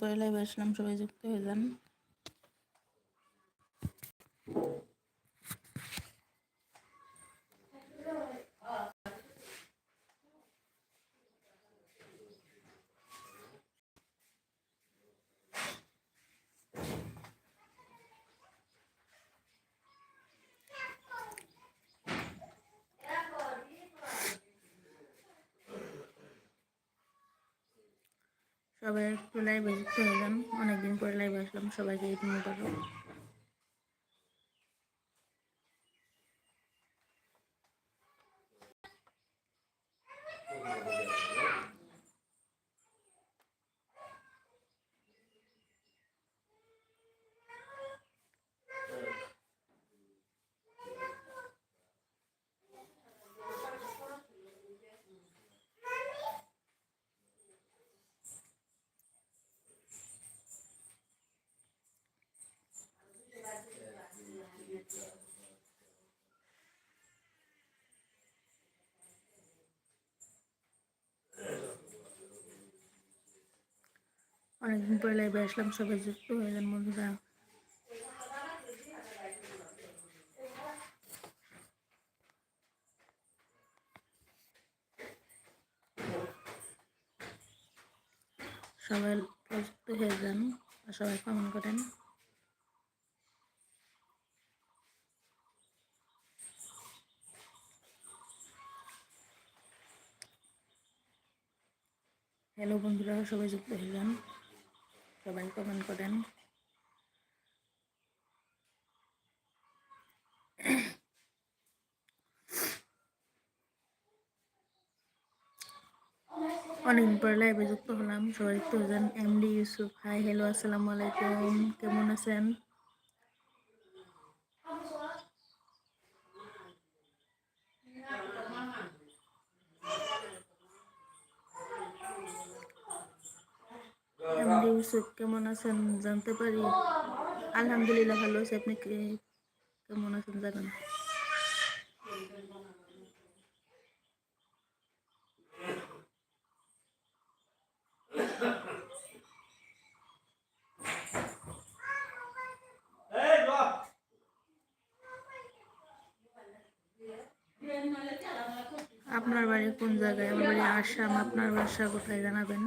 পরে লাইভ আসলাম সবাই যুক্ত হয়ে যান। সবাই একটু লাইভে যুক্ত যান অনেকদিন পরে লাইভে আসলাম সবাইকে ঈদ মুবারক। অনেকদিন পরে লাইভে আসলাম, সবাই যুক্ত হয়ে যান বন্ধুরা। সবাই যুক্ত হয়ে যান, সবাই কমেন্ট করেন। হ্যালো বন্ধুরা, সবাই যুক্ত হয়ে যান। সবাই কমেন্ট করেন। অনেকদিন পরে লাইভে যুক্ত হলাম। সবাই হয়ে যান এমডি ইউসুফ হাই হ্যালো আসসালামু আলাইকুম, কেমন আছেন এমডি ইউসুফ কেমন আছেন জানতে পারি। আলহামদুলিল্লাহ ভালো আছে। আপনি কেমন আছেন জানেন? আপনার বাড়ি কোন জায়গায়? আমার বাড়ি আসাম। আপনার বাসা কোথায় জানাবেন?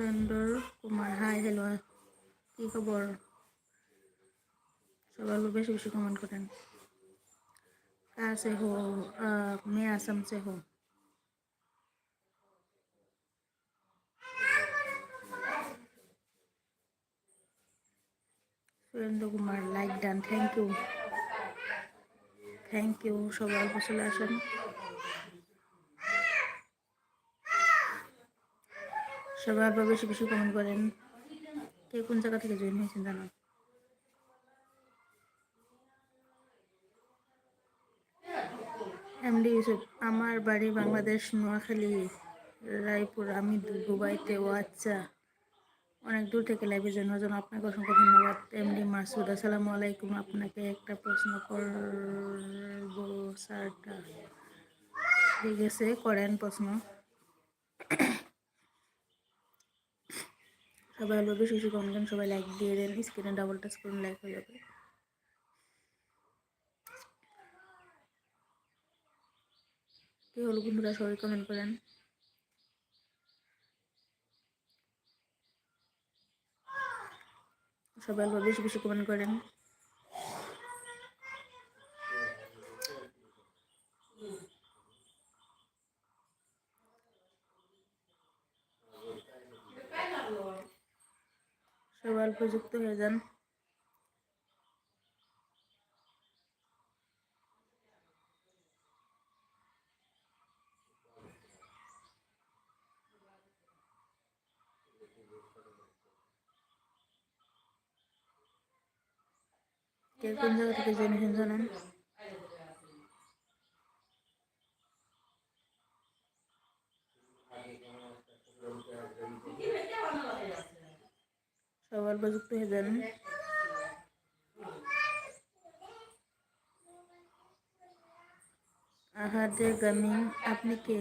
সুরেন্দ্র কুমার হাই হ্যালো কী খবর সবাই বেশি বেশি কমেন্ট করেন कहाँ से हो आ, मैं Assam Surendra Kumar like done thank you thank you সবাই চলে আসেন। সবাই আবার বেশি বেশি কমেন্ট করেন। কে কোন জায়গা থেকে জয়েন হয়েছেন জানান এমডি ইউসুফ, আমার বাড়ি বাংলাদেশ, নোয়াখালী, রায়পুর। আমি দুবাইতে, ও আচ্ছা। অনেক দূর থেকে লাইভে জন্য জন্য আপনাকে অসংখ্য ধন্যবাদ। এমডি মাসুদ, আসসালামু আলাইকুম। আপনাকে একটা প্রশ্ন করব, স্যারটা। ঠিক আছে, করেন প্রশ্ন। সবাই ভালো শিশু কম কমেন্ট সবাই লাইক দিয়ে দেন স্ক্রিনে ডাবল টাচ করুন লাইক হয়ে যাবে। কে হলো বন্ধুরা? সবাই কমেন্ট করেন। সবাই বেশি বেশি কমেন্ট করেন। অল্প যুক্ত হয়ে যান। কোন জায়গা থেকে জেনেছেন জানান? সবার যুক্ত হয়ে যান। আহাদে গামিং আপনি কে?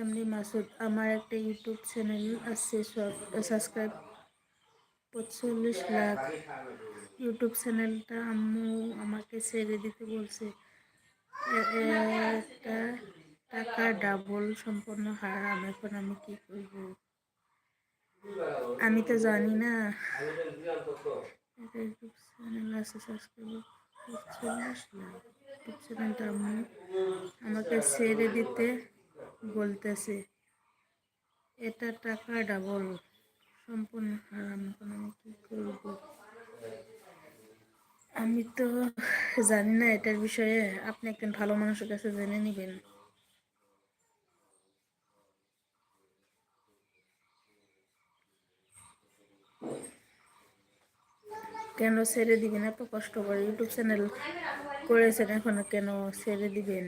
এমনি মাসুদ, আমার একটা ইউটিউব চ্যানেল আছে সাবস্ক্রাইব পঁচল্লিশ লাখ। ইউটিউব চ্যানেলটা আম্মু আমাকে ছেড়ে দিতে বলছে। একটা টাকা ডাবল সম্পূর্ণ হারাম এখন আমি কি করব? আমি তো জানি না। আমাকে ছেড়ে দিতে বলতেছে। এটা টাকা ডাবল সম্পূর্ণ হারাম এখন আমি কি করব? আমি তো জানি না এটার বিষয়ে। আপনি একজন ভালো মানুষের কাছে জেনে নেবেন। কেন ছেড়ে দিবেন এত কষ্ট করে ইউটিউব চ্যানেল করেছেন এখন কেন ছেড়ে দিবেন?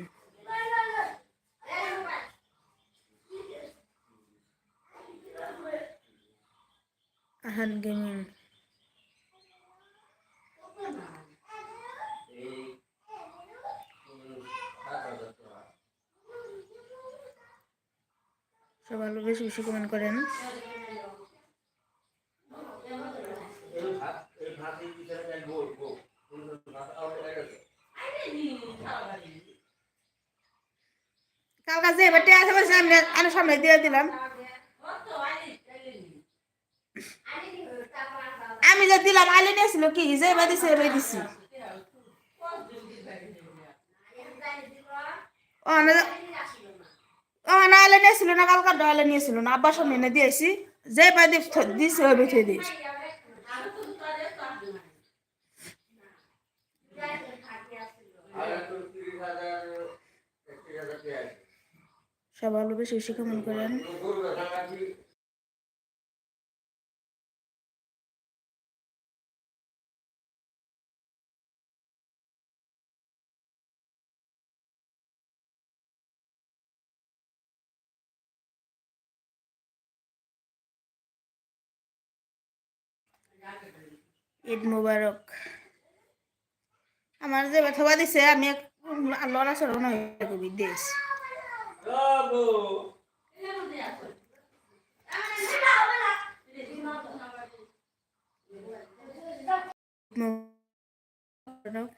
আহান গেমিং। সব আলো বেশি বেশি কমেন্ট করেন। কাছে এবার আছে বলছে, আমি সামনে দিয়ে দিলাম। আমি যে দিলাম আলে নিয়েছিল কি যে এবার দিছে, এবার দিছি। না ও, না না ডালে নিয়েছিল না, আব্বার সামনে এনে দিয়েছি। যে এবার দিছে, ওই বেঁচে দিয়েছি সব আলো বেশি বেশি করেন। ঈদ মুবারক। আমার যে ব্যথা দিছে আমি লড়া চড়া নয় কবি দিয়েছি মুবারক।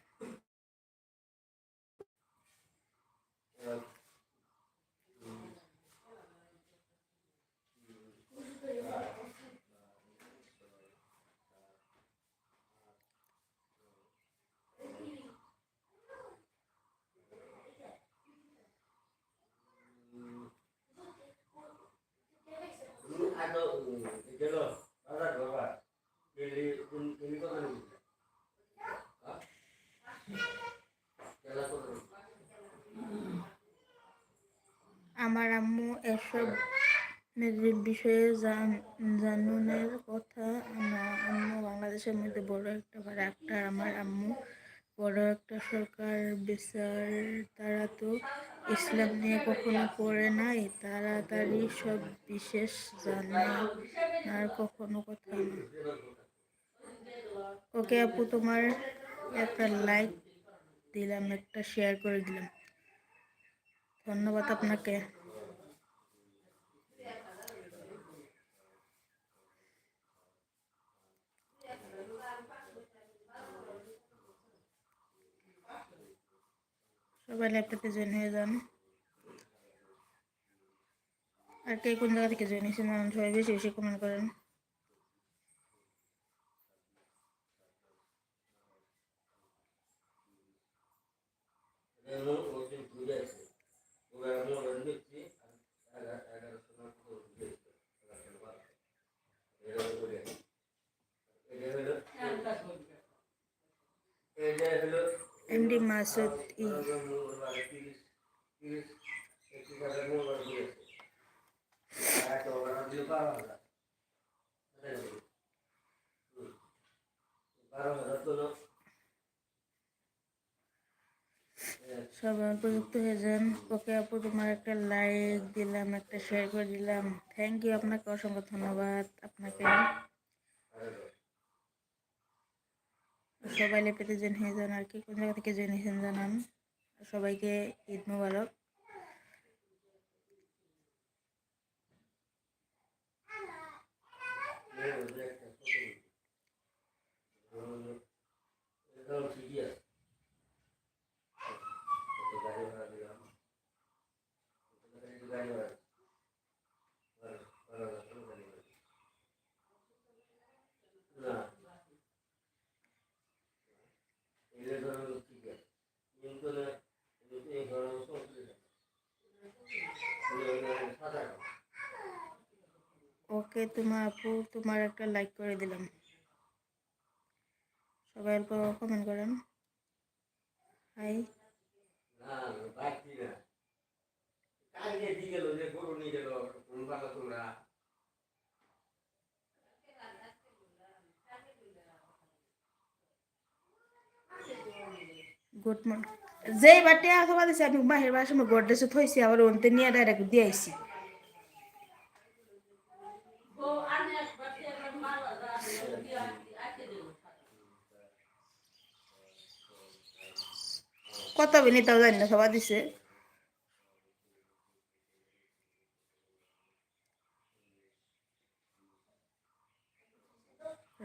আমার আম্মু এসব বিষয়ে জান- জানুনের কথা আম্মু বাংলাদেশের মধ্যে বড় একটা ডাক্তার আমার আম্মু, বড় একটা সরকার বিচার, তারা তো ইসলাম নিয়ে কখনো পড়ে নাই তাড়াতাড়ি সব বিশেষ জানে আর কখনো কথা না। ওকে আপু, তোমার একটা লাইক দিলাম, একটা শেয়ার করে দিলাম। ধন্যবাদ আপনাকে। সবাই ল্যাপটপে জয়েন হয়ে যান। আর কে কোন জায়গা থেকে জয়েন হয়েছেন সবাই বেশি বেশি কমেন্ট করেন। ই সবাই উপযুক্ত হয়ে যান। ওকে আপু, তোমার একটা লাইক দিলাম, একটা শেয়ার করে দিলাম। থ্যাংক ইউ আপনাকে অসংখ্য ধন্যবাদ। আপনাকে সবাই লেপেতে জয়েন হয়ে যান আর কি, কোন জায়গা থেকে জয়েন হয়েছেন জানান সবাইকে ঈদ মুবারক। হ্যাঁ, ওকে তোমার আপু তোমার একটা লাইক করে দিলাম। সবাই অল্প কমেন্ট করেন। হাই গুড মর্নিং যেই বাটে আসবা দিছে আমি বাহির বাসার সময় গডরেজে থইছি আবার ওনতে নিয়ে ডাইরেক্ট দিয়ে আইছি। কত বিনি তাও জানি না সবাই দিছে।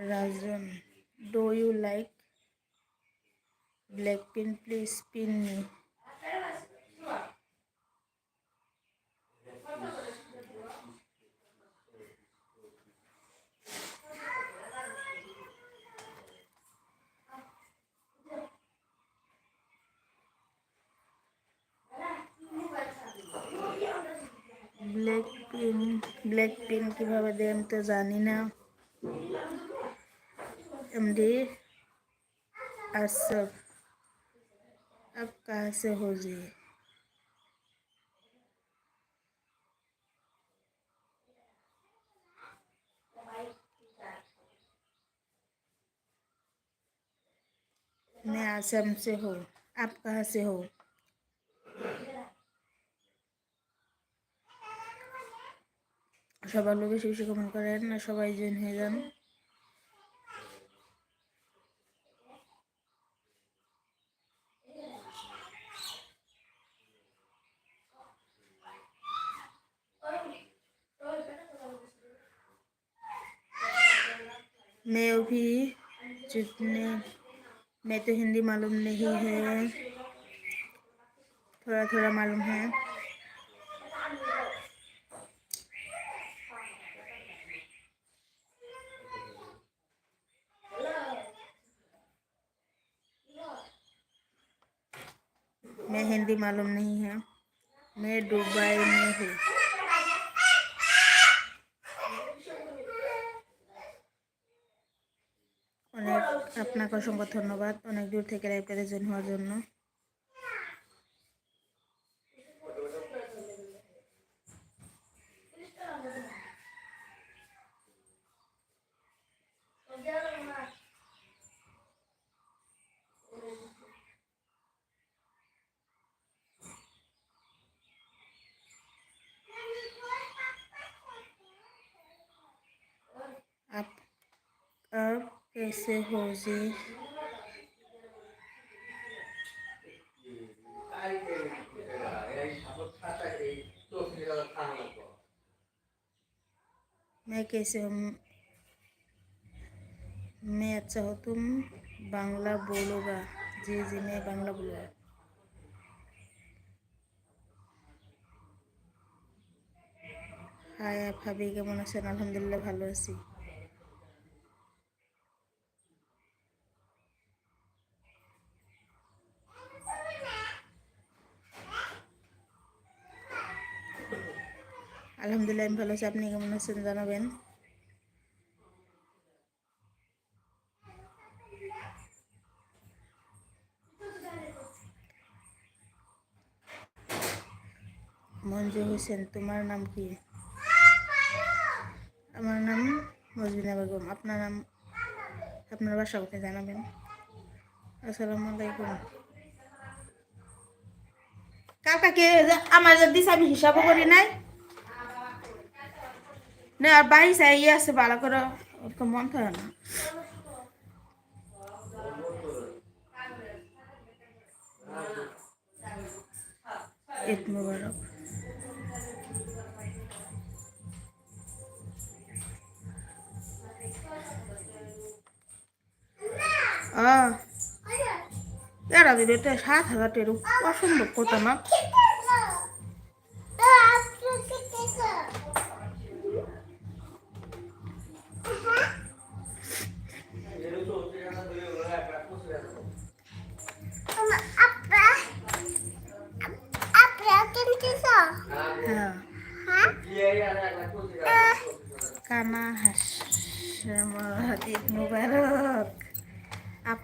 Rajan do you like black pin please pin me black pin black pin কিভাবে দেয় আমি তো জানি না एमडी असफ अब कहाँ से हो जी मैं आसम से हूँ आप कहाँ से हो সবার লোক বেশি বেশি কমেন্ট করেন না সবাই জয়েন হয়ে যান मैं भी जितने मैं तो हिंदी मालूम नहीं है थोड़ा थोड़ा मालूम है मैं हिंदी मालूम नहीं है मैं दुबई में हूँ অনেক আপনাকে অসংখ্য ধন্যবাদ অনেক দূর থেকে লাইব্রেরি জয়েন হওয়ার জন্য अब कैसे हो जी मैं कैसे हूँ मैं अच्छा हूँ तुम बांग्ला बोलोगा जी जी मैं बांग्ला बोलूँगा হাই ভাবি কেমন আছেন আলহামদুলিল্লাহ ভালো আছি আলহামদুলিল্লাহ, আমি ভালো আছি। আপনি কেমন আছেন জানাবেন? মঞ্জু হোসেন, তোমার নাম কি? আমার নাম মজবিনা বেগম। আপনার নাম? আপনার বাসা কোথায় জানাবেন? আসসালামু আলাইকুম। কাকা, কে? আমার দিস আমি হিসাবও করি নাই। না, আর বাড়ি যাই ইয়ে আছে, ভালো করে ওরকম মন থাকে না। সাত হাজার অসম্ভব কথা না।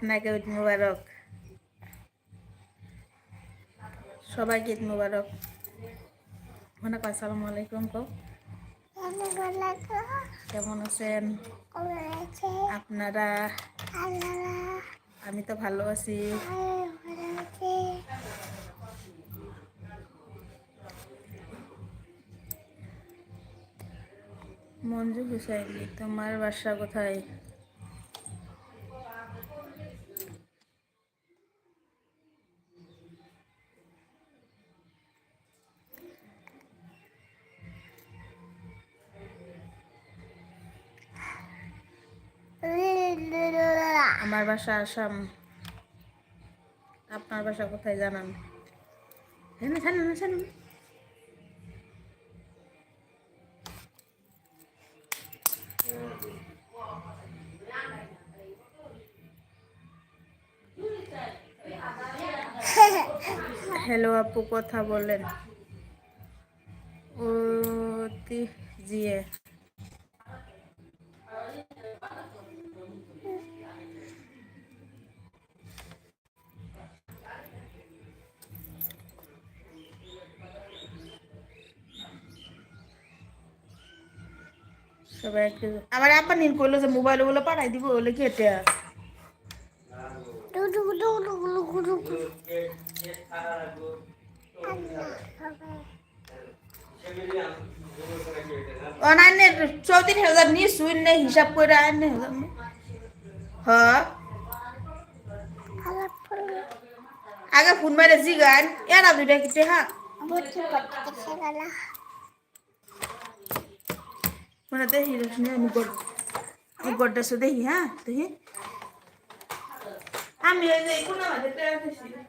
আপনাকে ঈদ মুবারক। সবাইকে ঈদ মুবারক। মনে আসসালামু আলাইকুম কও কেমন আছেন? আপনারা? আমি তো ভালো আছি। মঞ্জু হুসাইনি, তোমার বাসা কোথায়? বাসা আসাম। আপনার বাসা কোথায় জানান? হ্যাঁ হ্যালো আপু কথা বলেন। জিয়ে। সবাই আপা কইলো যে মোবাইলগুলো পাঠাই দিব বলে কি এটা? হ্যাঁ। আগে ফোন মারে জিগান, এরা দুইটা কিতে হ্যাঁ মানে দেখি রোশনি আমি গড আমি গডটা সে দেখি হ্যাঁ দেখি। আমি ওই যে কোন আমাদের টেরা দিছি হিসাবে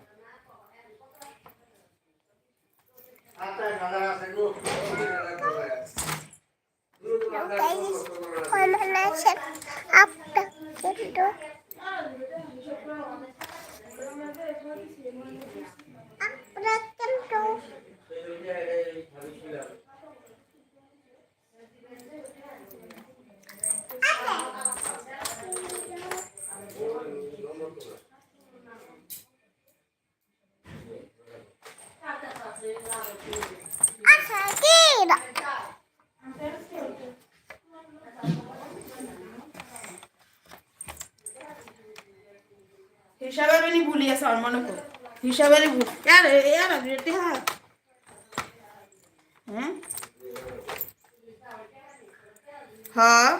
আমি ভুলি আছে আমার মনে কর। হিসাবে ভুল ইয়ার ইয়ার আমি রেটি হ্যাঁ হ্যাঁ হ্যাঁ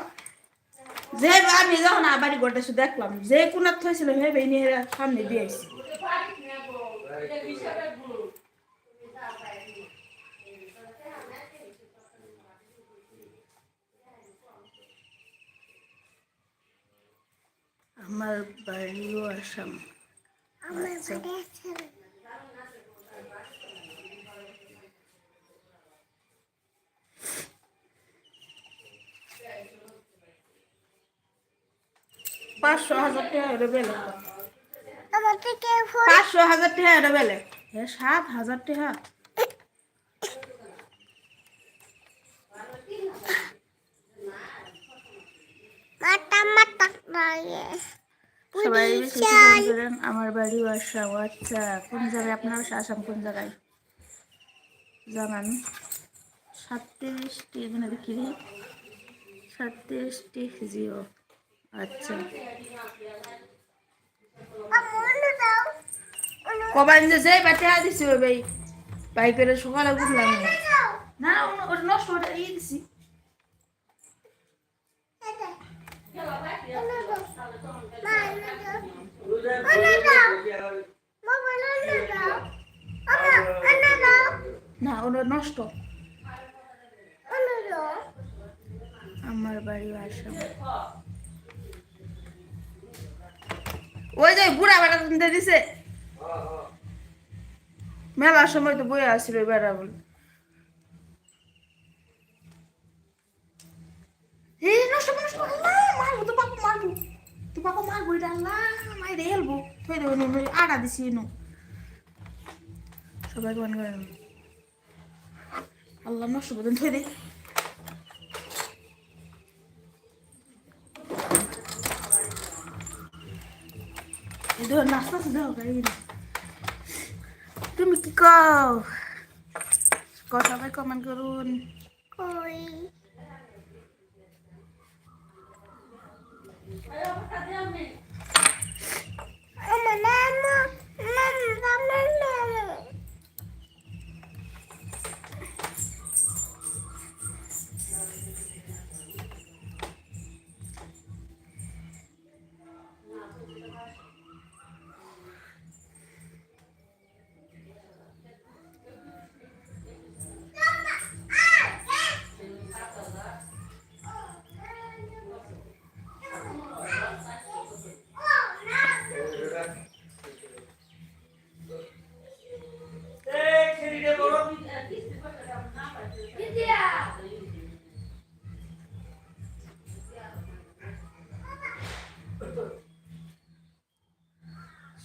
যে আমি যখন আবারই গোটা দেখলাম, যে কোনার থইছিল হে বেনি সামনে দিয়ে আইছি। আমার বাড়িও আসাম। পাঁচশো হাজার টাকা বেলে পাঁচশো হাজার টাকা বেলে সাত হাজার টাকা সবাই বেশি করে করেন আমার বাড়ি আসাম আচ্ছা কোন জায়গায় আপনার আসাম কোন জায়গায়? জানান। সাতত্রিশটি এখানে দেখি। সাতত্রিশটি জিও। আচ্ছা। কবান যে যাই বাটে দিছি ভাই। বাইকের সকালে বুঝলাম না। না ওটা- ওটা নষ্ট ওটা ইয়ে দিছি। না ওটা নষ্ট। আমার বাড়ি আসাম ওই যে বুড়া বেটা দিছে। মেলার সময় তো বই আসছিল বেড়া বলে হে নষ্ট করে, নষ্ট করে, না মারবো তো বাবা মারবো বাবা মারবো এটা না মাইরে হেলবো। থই দেবো নো আড়া দিছি নো। সবাই গান করে। আল্লাহ নষ্ট করে থই দে। দেখো নাস্তা দেখো গাড়ি তুমি কি কও? সবাই কমেন্ট করুন। কই? Eu vou fazer a minha?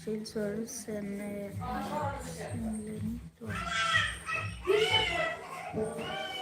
Silsor senle, senle, senle.